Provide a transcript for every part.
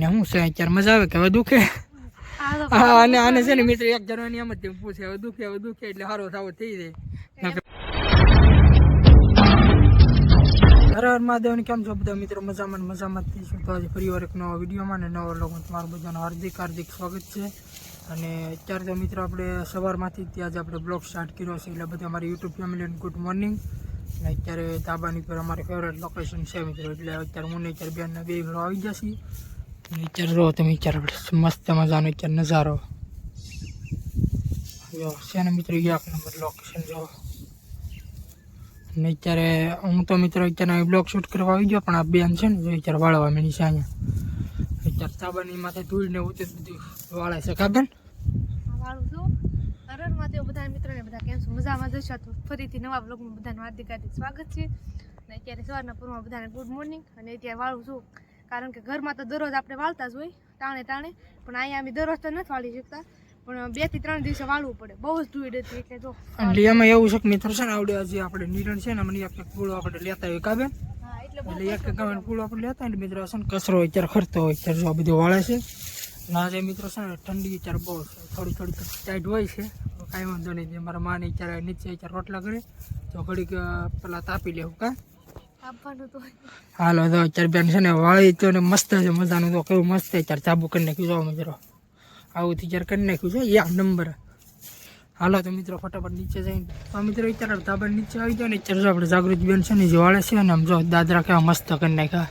ને હું છે અત્યારે મજા આવે કે હવે દુખે? હા અને આને છે ને મિત્ર એક જણાની એમ જ પૂછે હવે દુખે હવે દુખે એટલે સારો સારો થઈ જાય. નકર- હર હર મહાદેવને કેમ છો બધા મિત્રો? મજામાં મજામાં જ થઈશું. તો આજે ફરી વાર એક નવા વિડીયોમાં ને નવા લોકો તમારું બધાનું હાર્દિક હાર્દિક સ્વાગત છે. અને અત્યારે તો મિત્રો આપણે સવારમાંથી ત્યાં જ આપણે બ્લોગ સ્ટાર્ટ કર્યો છે. એટલે બધા અમારી યુટ્યુબ ફેમિલીને ગુડ મોર્નિંગ અને અત્યારે ધાબાની પર અમારી ફેવરેટ લોકેશન છે મિત્રો. એટલે અત્યારે હું ને અત્યારે બેનના બે ઘરો આવી જશે અત્યારે જો તમે વિચાર મસ્ત મજાનો અત્યારે નજારો જો છે ને મિત્રો એક નંબર લોકેશન જો અને અત્યારે હું તો મિત્રો અત્યારે બ્લોગ શૂટ કરવા આવી ગયો પણ આ બેન છે ને જો અત્યારે વાળવા મળી છે અહીંયા અત્યારે સાબાની માથે ધૂળ ને ઉતર બધું વાળે છે કાબેન હરરમાં તેઓ બધા મિત્રોને બધા કેમ મજામાં જશો તો ફરીથી નવા બ્લોગમાં બધાનું હાર્દિક સ્વાગત છે અને અત્યારે સવારના પૂરમાં બધાને ગુડ મોર્નિંગ અને અત્યારે વાળું છું કારણ કે ઘરમાં તો દરરોજ આપણે વાળતા જ હોય ટાણે ટાણે. પણ અહીંયા અમે દરરોજ તો નથી વાળી શકતા. પણ બેથી ત્રણ દિવસે વાળવું પડે. બહુ જ ધૂળ હતી એટલે જો એટલે એમાં એવું છે કે મિત્રો છે ને આવડે હજી આપણે નિરણ છે ને મને એક એક આપણે લેતા હોય કાબે એટલે એક ગામનો પૂળો આપણે લેતા હોય ને મિત્રો છે ને કચરો અત્યારે ખરતો હોય અત્યારે જો આ બધું વાળે છે. આજે મિત્રો છે ને ઠંડી અત્યારે બહુ થોડી થોડી ટાઈટ હોય છે. કાંઈ વાંધો નહીં મારા માને અત્યારે નીચે અત્યારે રોટલા કરે. તો ઘડીક પેલા તાપી લેવું કા? હાલો તો અત્યારે બેન છે ને વાળી તો ને મસ્ત છે મજાનું તો કેવું મસ્ત છે. અત્યારે ચાબુ કરી નાખ્યું જો મિત્રો. આવું જ્યારે કરી નાખ્યું છે યા નંબર. હાલો તો મિત્રો ફટાફટ નીચે જઈને. તો મિત્રો અત્યારે ધાબા નીચે આવી જાય ને અત્યારે આપણે જાગૃતિ બેન છે ને જે વાળે છે ને આમ જો દાદરા કેવા મસ્ત કરી નાખ્યા.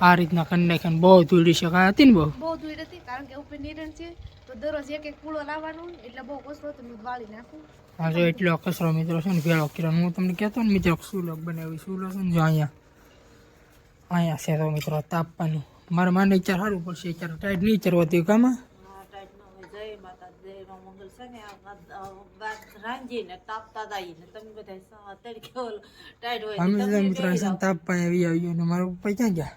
આ રીતના કરી નાખ્યા ને બહુ ધૂળી છે કાંઈ હતી ને બહુ? બહુ ધૂળ હતી કારણ કે ઉપર નિરણ છે તો દરરોજ એક એક પૂળો લાવવાનો એટલે બહુ કચરો તો હું વાળી નાખું. આ જો એટલો અકસરો મિત્રો છે ને ભેળો કિરણ હું તમને કહેતો ને મિત્રો સુલો બનાવી સુલો છે ને જો અહીંયા અહીંયા છે તો મિત્રો તાપવાનું. મારે માને વિચાર સારું પડશે અત્યારે ટાઈટ નહીં ચરવાતી કામાં અમે બધા મિત્રો છે ને તાપ પાસે આવી આવ્યો ને મારા પપ્પા ક્યાં ગયા?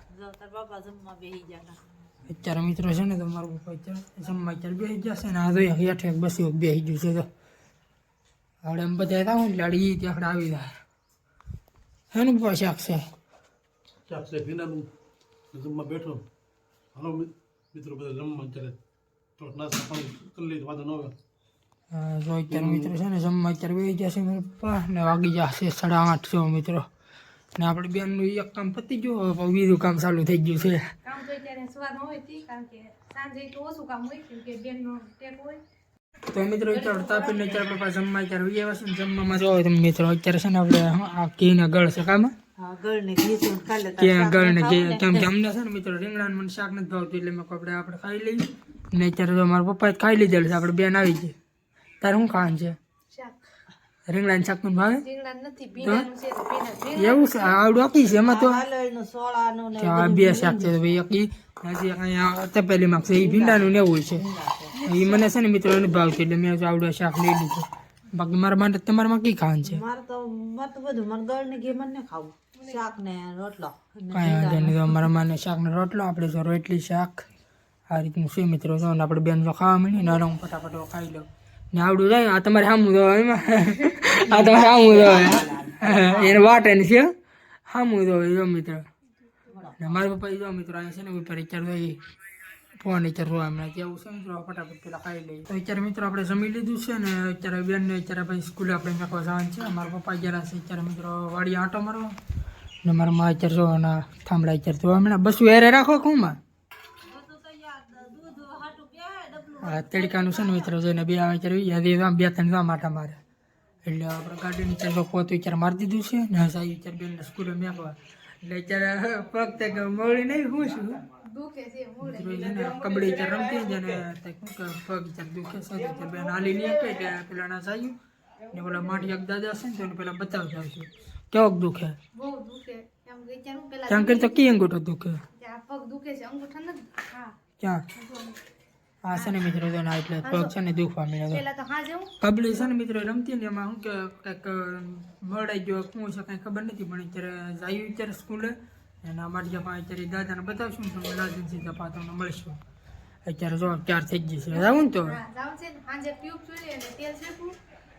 અત્યારે મિત્રો છે ને તો મારા પપ્પા અત્યારે જમવા અત્યારે બેસી જશે ને આ તો હેઠે બસી બેસી ગયું છે તો આપણે એમ બધા હતા ને લાડી ત્યાં આવી જાય. હે ને પપ્પા શાક છે? ચાપ છે ભીનાનું જમવા બેઠો. હાલો મિત્રો બધા જમવા અત્યારે થોડોક નાસ્તા પાણી કરી લઈએ તો વાંધો ન આવે. હા, જો અત્યારે મિત્રો છે ને જમવા અત્યારે બે જશે મારા પપ્પા ને વાગી જશે સાડા આઠ છો મિત્રો. ને આપણે બેનનું એક કામ પતી ગયું હવે બીજું કામ ચાલુ થઈ ગયું છે. કામ તો અત્યારે સવારમાં હોય કારણ કે સાંજે તો ઓછું કામ હોય કેમ કે બેનનો ટેક હોય. તો મિત્રો અત્યારે તાપીને અત્યારે પપ્પા જમવા અત્યારે ઉઈ આવ્યા જમવામાં જો તમે મિત્રો અત્યારે છે ને આપણે આ ઘીના ગળ છે કામાં કે ગળ ને ઘી કેમ કે અમને છે ને મિત્રો રીંગણાનું મને શાક નથી ભાવતું એટલે મેં કપડે આપણે ખાઈ લઈએ. ને અત્યારે તો મારા પપ્પાએ ખાઈ લીધેલું છે આપણે બેન આવી ગઈ. તારે શું ખાવાનું છે? શાક. રીંગણાનું શાકનું ભાવે? રીંગણા નથી ભીંડાનું છે તો એવું છે આવડું આપી છે એમાં તો? બે શાક છે ભાઈ હજી અહીંયા તપેલીમાં છે. એ ભીંડાનું ને એવું છે. એ મને છે ને મિત્રો ભાવ છે એટલે મેં આવડે શાક લઈ લીધું. બાકી મારા માટે તમારામાં કઈ ખાવાનું છે? મારે તો મત બધું મને ગળ ને ઘી મને ખાવું. શાક ને રોટલો કાંઈ વાંધો નહીં અમારા માને શાકનો રોટલો આપણે જો રોટલી શાક આ રીતનું છે મિત્રો જો આપણે બેન જો ખાવા મળી ને હું ફટાફટ ખાઈ લઉં. ને આવડું જાય આ તમારે સામું દો એમાં. આ તમારે સામું દો એને વાટે છે. સામું દો જો મિત્રો. ને મારા પપ્પા જો મિત્રો અહીંયા છે ને ઉપર તો એ ફોન અત્યારે રોવા હમણાં કેવું છે મિત્રો, ફટાફટ પેલા ખાઈ લઈએ. તો અત્યારે મિત્રો આપણે જમી લીધું છે ને અત્યારે બેનને અત્યારે પછી સ્કૂલે આપણે મેકવા જવાનું છે. મારા પપ્પા ગયા છે અત્યારે મિત્રો વાડી આંટો મારવા. ને મારા મા અત્યારે જો થાંભળા અત્યારે જોવા હમણાં બસું એરે રાખો હા તડકાનું છે ને મિત્રો જોઈને બે આવે ત્યારે યાદી બે ત્રણ ગામ આટા મારે. એટલે આપણે ગાડીની ચાર પોતું વિચાર મારી દીધું છે ને સાહેબ વિચાર બેનને સ્કૂલે મેકવા. એટલે તક મળી નહીં હું છું. કબડ્ડી અત્યારે રમતી જ અને પગ અત્યારે દુખે છે બેન હાલી નહીં આપે એટલે પેલા ના સાયું. ને પેલા માટી એક દાદા છે ને તો એને પેલા બતાવતા આવશે કેવોક દુખે? બહુ દુખે. એમ કે અત્યારે હું પેલા ત્યાં કરી તો કી અંગૂઠો દુખે? પગ દુખે છે અંગૂઠા નથી. ક્યાં? આ છે ને મિત્રો તો ના એટલે પગ છે ને દુખવા મળ્યો હા જેવું કબડ્ડી છે ને મિત્રો રમતી ને એમાં શું કે કંઈક મળાઈ ગયો શું છે કંઈ ખબર નથી પણ અત્યારે જાયું અત્યારે સ્કૂલે. અને અમારી જ્યાં અત્યારે દાદાને બતાવશું તો લાજનસી જપા તમને મળીશું. અત્યારે જો ચાર થઈ જશે આવું ને તો? હા છે સાંજે ટ્યુબ જોઈએ અને તેલ શેકવું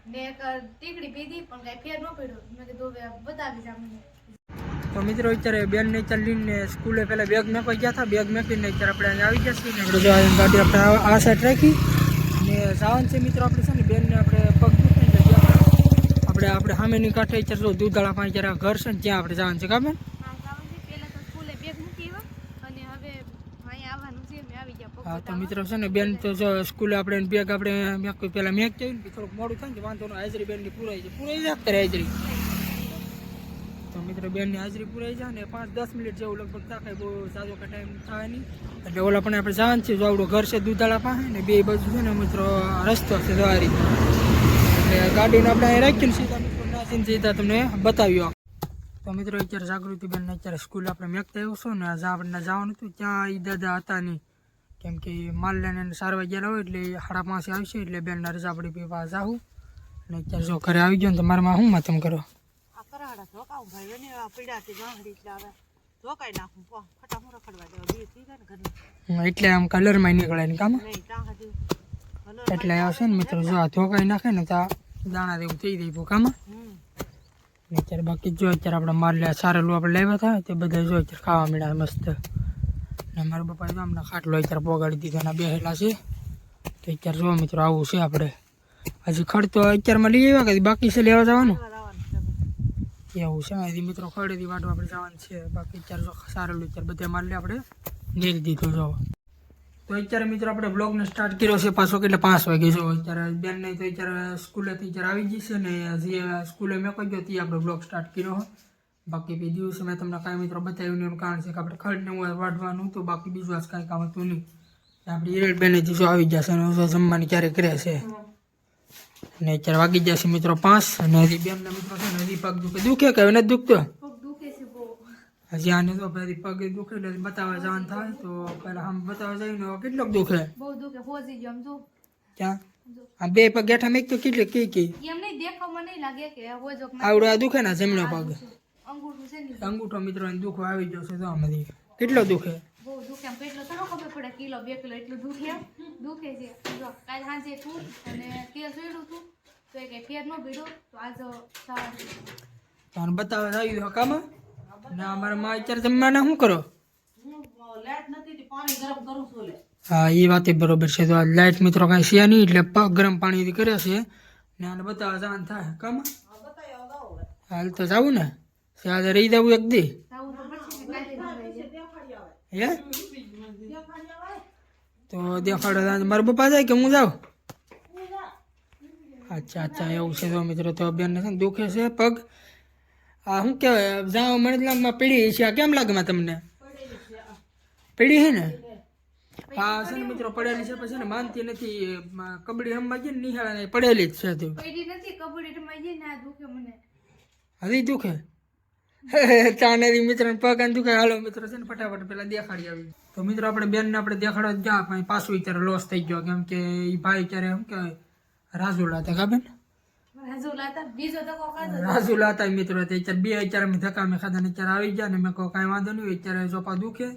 ને એક ટીકડી પીધી પણ કઈ ફેર ન પડ્યો. મેં કીધું હવે બતાવી જા મને. તો મિત્રો અત્યારે બેન ને ચાલીને સ્કૂલે પહેલાં બેગ મેકવા ગયા હતા. બેગ મેકીને અત્યારે આપણે અહીંયા આવી જશે ને આપણે જો ગાડી આપણે આ- સાઈડ રાખી. અને જવાનું છે મિત્રો આપણે છે ને બેનને આપણે પગ ને આપણે આપણે સામેની કાંઠે અત્યારે જો દૂધાળા પાસે જ્યારે ઘર છે ને ત્યાં આપણે જવાનું છે કામે હા તો. મિત્રો છે ને બેન તો જો સ્કૂલે આપણે બેગ આપણે પહેલાં મેક જઈને થોડુંક મોડું થાય ને વાંધો હાજરી બેનની પૂરાઈ છે. પૂરાઈ જાય હાજરી. મિત્રો બેનની હાજરી પૂરાઈ જાય ને પાંચ દસ મિનિટ જેવું લગભગ થાય, બહુ સાદો કે ટાઈમ થાય નહીં. એટલે ઓલા પણ આપણે જવાનું છે જો આપણું ઘર છે દૂધાળા પાસે ને બે બાજુ છે ને મિત્રો રસ્તો છે દ્વારી એટલે ગાડીને આપણે અહીં રાખીને સીધા મિત્રો નાસીને સીધા તમને બતાવ્યો તો મિત્રો અત્યારે જાગૃતિબેન અત્યારે સ્કૂલ આપણે મેકતા આવ્યો છો ને જ્યાં આપણે જવાનું હતું ત્યાં એ દાદા હતા નહીં. કેમ કે માલ લઈને સારવાર ગયેલા હોય એટલે સાડા પાંચે આવશે એટલે બેનના રજા પડી પીવા જાઉં અને અત્યારે જો ઘરે આવી ગયો ને તો મારામાં શું માતમ કરો? કરાડા ધોકાવું ભાઈ એને પીડાતી ગાંગડી એટલે હવે ધોકાઈ નાખું. પો ફટાફટ રખડવા દેવા બે થઈ જાય ને ઘરમાં એટલે આમ કલરમાં નીકળે ને કામ? કલર એટલે આવશે ને મિત્રો જો આ ધોકાઈ નાખે ને તો દાણા જેવું થઈ જાય ભૂકામાં અત્યારે બાકી જો અત્યારે આપણે મારલે સારેલું આપણે લેવા હતા તે બધા જો અત્યારે ખાવા મળ્યા મસ્ત. ને મારા પપ્પાએ તો અમને ખાટલો અત્યારે પોગાડી દીધો ને બેહેલા છે. તો અત્યારે જો મિત્રો આવું છે આપણે. હજી ખર્ચ તો અત્યારમાં લઈ આવ્યા કે બાકી છે લેવા જવાનું. એવું છે. અહીંથી મિત્રો ખડેથી વાટો આપણે જવાનું છે. બાકી અત્યારે સારું અત્યારે બધા લે આપણે. નીલ દીધો જો. તો અત્યારે મિત્રો આપણે બ્લોગને સ્ટાર્ટ કર્યો છે પાછો કેટલે? પાંચ વાગે જો. અત્યારે બેનને તો અત્યારે સ્કૂલેથી અત્યારે આવી છે ને જે સ્કૂલે મેં કહી ગયો તે આપણે બ્લોગ સ્ટાર્ટ કર્યો. બાકી બે દિવસે મેં તમને કાંઈ મિત્રો બતાવ્યું નહીં કારણ છે કે આપણે ખડને હું વાઢવાનું હતું. બાકી બીજું આજ કાંઈ કામ હતું નહીં. આપણે હિરેલ બેને જો આવી જશે અને જમવાની ક્યારે કરે છે. અને અત્યારે વાગી જશે મિત્રો પાંચ. અને હજી બેનના મિત્રો છે ને હજી પગ દુખે. દુખે કે નથી દુખતો? દુખે હજી આને તો પછી પગ દુખે એટલે બતાવવા જવાનું થાય. તો પહેલાં આમ બતાવવા જઈએ ને કેટલોક દુખે? બહુ દુખે. હોજી ગયો. જો. ક્યાં? આ બે પગ ગેઠા મેક તો કેટલી? કી કી એમ નહીં દેખાવમાં નહીં લાગે કે હોજો આવડો આ દુખે ના જમણો પગ? અંગૂઠો છે ને. અંગૂઠો મિત્રો દુખો આવી જશે તો આમાંથી. કેટલો દુખે? બહુ દુખે આમ કેટલો થોડો ખબર પડે કિલો બે કિલો એટલું દુખે દુખે છે. જો કાલ સાંજે તું અને તેલ જોયેલું તું તો એ કઈ ફેર ન ભીડો તો આજ સવારે તો આને બતાવવા આવી દો કામ ને અમારા માં અત્યારે જમવાના શું કરો? હું લાઈટ નથી તે પાણી ગરમ કરું છું લે હા એ વાત બરોબર છે. તો આ લાઇટ મિત્રો કાંઈ છે નહીં એટલે પગ ગરમ પાણીથી કરે છે. ને આને બતાવવા જાણ થાય કામ હાલ તો જાવું ને. આજે રહી જવું એક દી આવું તો પડશે ને કાલે ભરાઈ જાય. દેખાડી આવે હે? તો દેખાડો મારા પપ્પા જાય કે હું જાઉં? અચ્છા અચ્છા એવું છે તો મિત્રો તો બેન ને દુખે છે પગ. આ શું કહેવાય જાઓ તો પીડી છે આ કેમ લાગે તમને? પીડી છે ને? હા છે ને મિત્રો પડેલી છે પછી ને માનતી નથી. કબડ્ડી રમવા ગઈ ને નિહાળા પડેલી જ છે તું. પડી નથી કબડ્ડી રમવા ગઈ ને આ દુખે મને. હજી દુખે? તાને મિત્ર પગ આને કે હાલો મિત્રો છે ને ફટાફટ પેલા દેખાડી આવી તો મિત્રો આપણે બેનને આપણે દેખાડવા જા ગયા પણ પાછું અત્યારે લોસ થઈ ગયો. કેમ કે એ ભાઈ ત્યારે શું કહેવાય રાજુલા હતા કાબેન રાજુ લાતા? કા રાજુલા હતા મિત્રો તે અત્યારે બે અત્યારે અમે ધક્કા મેં ખાધા ને અત્યારે આવી ગયા ને મેં કહો કાંઈ વાંધો નહીં અત્યારે જોપા દુખે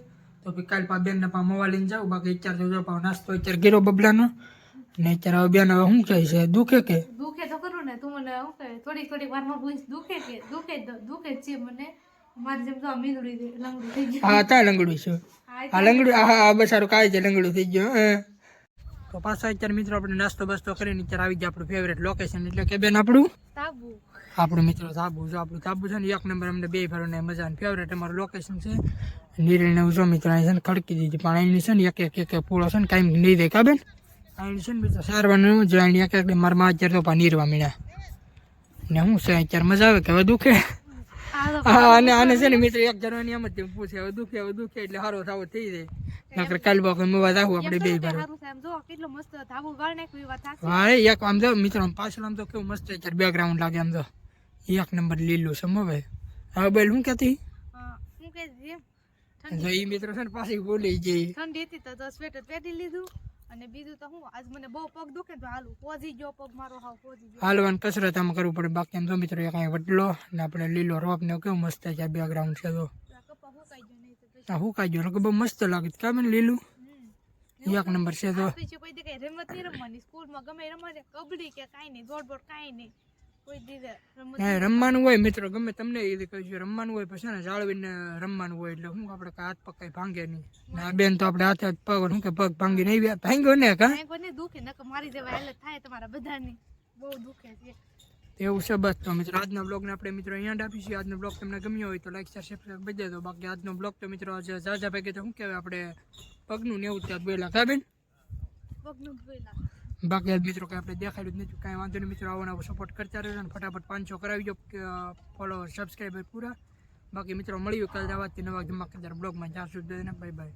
તો પછી કાલ પા બેનને પા મોવા લઈને જાઉં. બાકી અત્યારે તો જો નાસ્તો અત્યારે ગીરો બબલાનો ને અત્યારે હવે બેન હવે શું કહે છે? દુખે કે? મને શું કહે થોડીક થોડીક વારમાં ભૂંસ દુખે કે દુખે દુખે છે મને. મારી જેમ તો મીંદડી લંગડી થઈ ગયું. હા ત્યાં લંગડું છે. આ આ લંગડું હા હા બસ સારું કાંઈ છે લંગડું થઈ ગયું હં. તો પાછા અત્યારે મિત્રો આપણે નાસ્તો બસ્તો કરીને અત્યારે આવી ગયા આપણું ફેવરેટ લોકેશન એટલે કે બેન આપણું? તાબુ. આપણું મિત્રો સાબુ જો આપણું ધાબુ છે ને એક નંબર અમને બે ફરવાની મજા ફેવરેટ અમારું લોકેશન છે. નીરને ઉજો મિત્રો અહીં છે ને ખડકી દીધી પણ અહીંની છે ને એક એક એક પૂળો છે ને કાંઈ નહીં દે કાબેન અહીંની છે ને બીજા સારવાનું જ અહીં એક એક મારા માં અત્યારે તો પણ નીરવા મળ્યા ને શું છે અત્યારે મજા આવે કે હવે દુખે? હા અને આને છે ને મિત્ર એક જણવાની એમ જ પૂછે હવે દુખે હવે દુખે એટલે સારો થાવો થઈ જાય. નકર કાલ બાકી મવા જાવું આપણે બે ભાઈ જો કેટલો મસ્ત હા એક આમ જો મિત્રો આમ પાછળ આમ તો કેવું મસ્ત અત્યારે બેકગ્રાઉન્ડ લાગે આમ તો એક નંબર લીલું છે હવે હવે બેલ શું કેતી હા, હું કે જે જો મિત્રો છે ને પાછી બોલી જઈ ઠંડી હતી તો સ્વેટર પહેરી લીધું. અને બીજું તો હું આજ મને બહુ પગ દુખે તો હાલું. પોજી ગયો પગ મારો હાવ પોજી ગયો. હાલવાની કસરત આમ કરવું પડે. બાકી એમ તો મિત્રો એ કાંઈ વડલો ને આપણે લીલો રોપ ને કેવું મસ્ત છે બેકગ્રાઉન્ડ છે તો. આ ગયો હું કાઢ્યો એટલે બહુ મસ્ત લાગે કામ લીલું. એક નંબર છે તો. કોઈ કઈ રમત નહીં રમવાની. સ્કૂલમાં ગમે રમવાની રમવા કબડ્ડી કે કાંઈ નહીં દોડ દોડ કાંઈ નહીં. કોઈ ને રમવાનું હોય મિત્રો ગમે તમને એ કહીશું રમવાનું હોય પછી ને જાળવીને રમવાનું હોય એટલે શું આપણે હાથ પગ કઈ ભાંગે નહીં. ના બેન તો આપણે હાથ હાથ પગ શું કે પગ ભાંગી નહીં ભાંગ્યો ને કા દુખે મારી જેવા હાલત થાય તમારા બધાની. બહુ દુખે છે. એવું છે બસ. તો મિત્રો આજના બ્લોગને આપણે મિત્રો અહીંયા આપીશું. આજનો બ્લોગ તમને ગમ્યો હોય તો લાઈક શેર સબસ્ક્રાઈબ કરી દેજો. બાકી આજનો બ્લોગ તો મિત્રો આજે ઝાઝા પૈકી તો શું કહેવાય આપણે પગનું ને એવું ત્યાં બોલા ખાબેન પગનું ધોઈલા બાકી મિત્રો કંઈ આપણે દેખાડ્યું જ નથી, કાંઈ વાંધો નહીં મિત્રો આવવાનો સપોર્ટ કરતા રહેજો અને ફટાફટ પાંચસો કરાવી દો ફોલો સબસ્ક્રાઈબર પૂરા. બાકી મિત્રો મળ્યું કાલે આવવાથી નવા ધમાકેદાર બ્લોગમાં જ્યાં સુધી બાય બાય